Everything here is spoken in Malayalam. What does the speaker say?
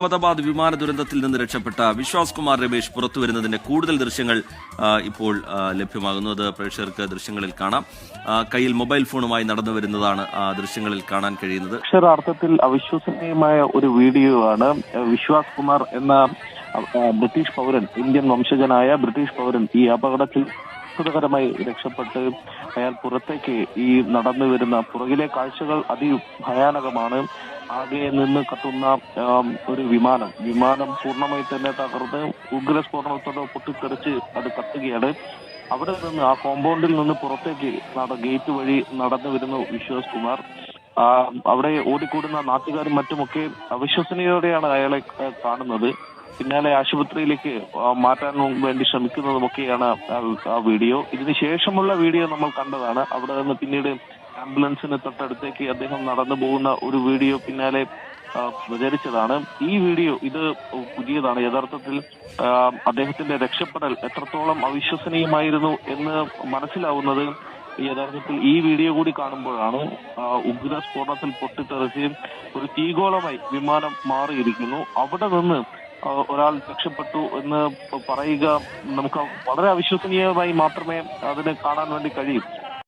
അഹമ്മദാബാദ് വിമാന ദുരന്തത്തിൽ നിന്ന് രക്ഷപ്പെട്ട വിശ്വാസ് കുമാർ രമേശ് പുറത്തുവരുന്നതിന്റെ കൂടുതൽ ദൃശ്യങ്ങൾ ഇപ്പോൾ ലഭ്യമാകുന്നു. അത് പ്രേക്ഷകർക്ക് ദൃശ്യങ്ങളിൽ കാണാം. കയ്യിൽ മൊബൈൽ ഫോണുമായി നടന്നു വരുന്നതാണ് ആ ദൃശ്യങ്ങളിൽ കാണാൻ കഴിയുന്നത്. അക്ഷരാർത്ഥത്തിൽ അവിശ്വസനീയമായ ഒരു വീഡിയോ ആണ് വിശ്വാസ് കുമാർ എന്ന ബ്രിട്ടീഷ് പൗരൻ ഇന്ത്യൻ വംശജനായ ബ്രിട്ടീഷ് പൗരൻ ഈ അപകടത്തിൽ അത്ഭുതകരമായി രക്ഷപ്പെട്ട് അയാൾ പുറത്തേക്ക് ഈ നടന്നു വരുന്ന പുറകിലെ കാഴ്ചകൾ അതിഭയാനകമാണ്. ആകെ നിന്ന് കത്തുന്ന ഒരു വിമാനം. വിമാനം പൂർണമായി തന്നെ തകർന്ന് ഉഗ്രസ്ഫോടനത്തോടെ പൊട്ടിത്തെറിച്ച് അത് കത്തുകയാണ്. അവിടെ നിന്ന് ആ കോമ്പൗണ്ടിൽ നിന്ന് പുറത്തേക്ക് ഗേറ്റ് വഴി നടന്നു വരുന്നു വിശ്വാസ് കുമാർ. അവിടെ ഓടിക്കൂടുന്ന നാട്ടുകാരും മറ്റുമൊക്കെ അവിശ്വസനീയതയോടെയാണ് അയാളെ കാണുന്നത്. പിന്നാലെ ആശുപത്രിയിലേക്ക് മാറ്റാൻ വേണ്ടി ശ്രമിക്കുന്നതുമൊക്കെയാണ് ആ- വീഡിയോ. ഇതിനുശേഷമുള്ള വീഡിയോ നമ്മൾ കണ്ടതാണ്. അവിടെ നിന്ന് പിന്നീട് ആംബുലൻസിന് തൊട്ടടുത്തേക്ക് അദ്ദേഹം നടന്നു പോകുന്ന ഒരു വീഡിയോ പിന്നാലെ പ്രചരിച്ചതാണ്. ഈ വീഡിയോ ഇത് പുതിയതാണ്. യഥാർത്ഥത്തിൽ അദ്ദേഹത്തിന്റെ രക്ഷപ്പെടൽ എത്രത്തോളം അവിശ്വസനീയമായിരുന്നു എന്ന് മനസ്സിലാവുന്നത് യഥാർത്ഥത്തിൽ ഈ വീഡിയോ കൂടി കാണുമ്പോഴാണ് ഉഗ്ര സ്ഫോടനത്തിൽ പൊട്ടിത്തെറിച്ച് ഒരു തീഗോളമായി വിമാനം മാറിയിരിക്കുന്നു. അവിടെ നിന്ന് ഒരാൾ രക്ഷപ്പെട്ടു എന്ന് പറയുക നമുക്ക് വളരെ അവിശ്വസനീയമായി മാത്രമേ അതിനെ കാണാൻ വേണ്ടി കഴിയും.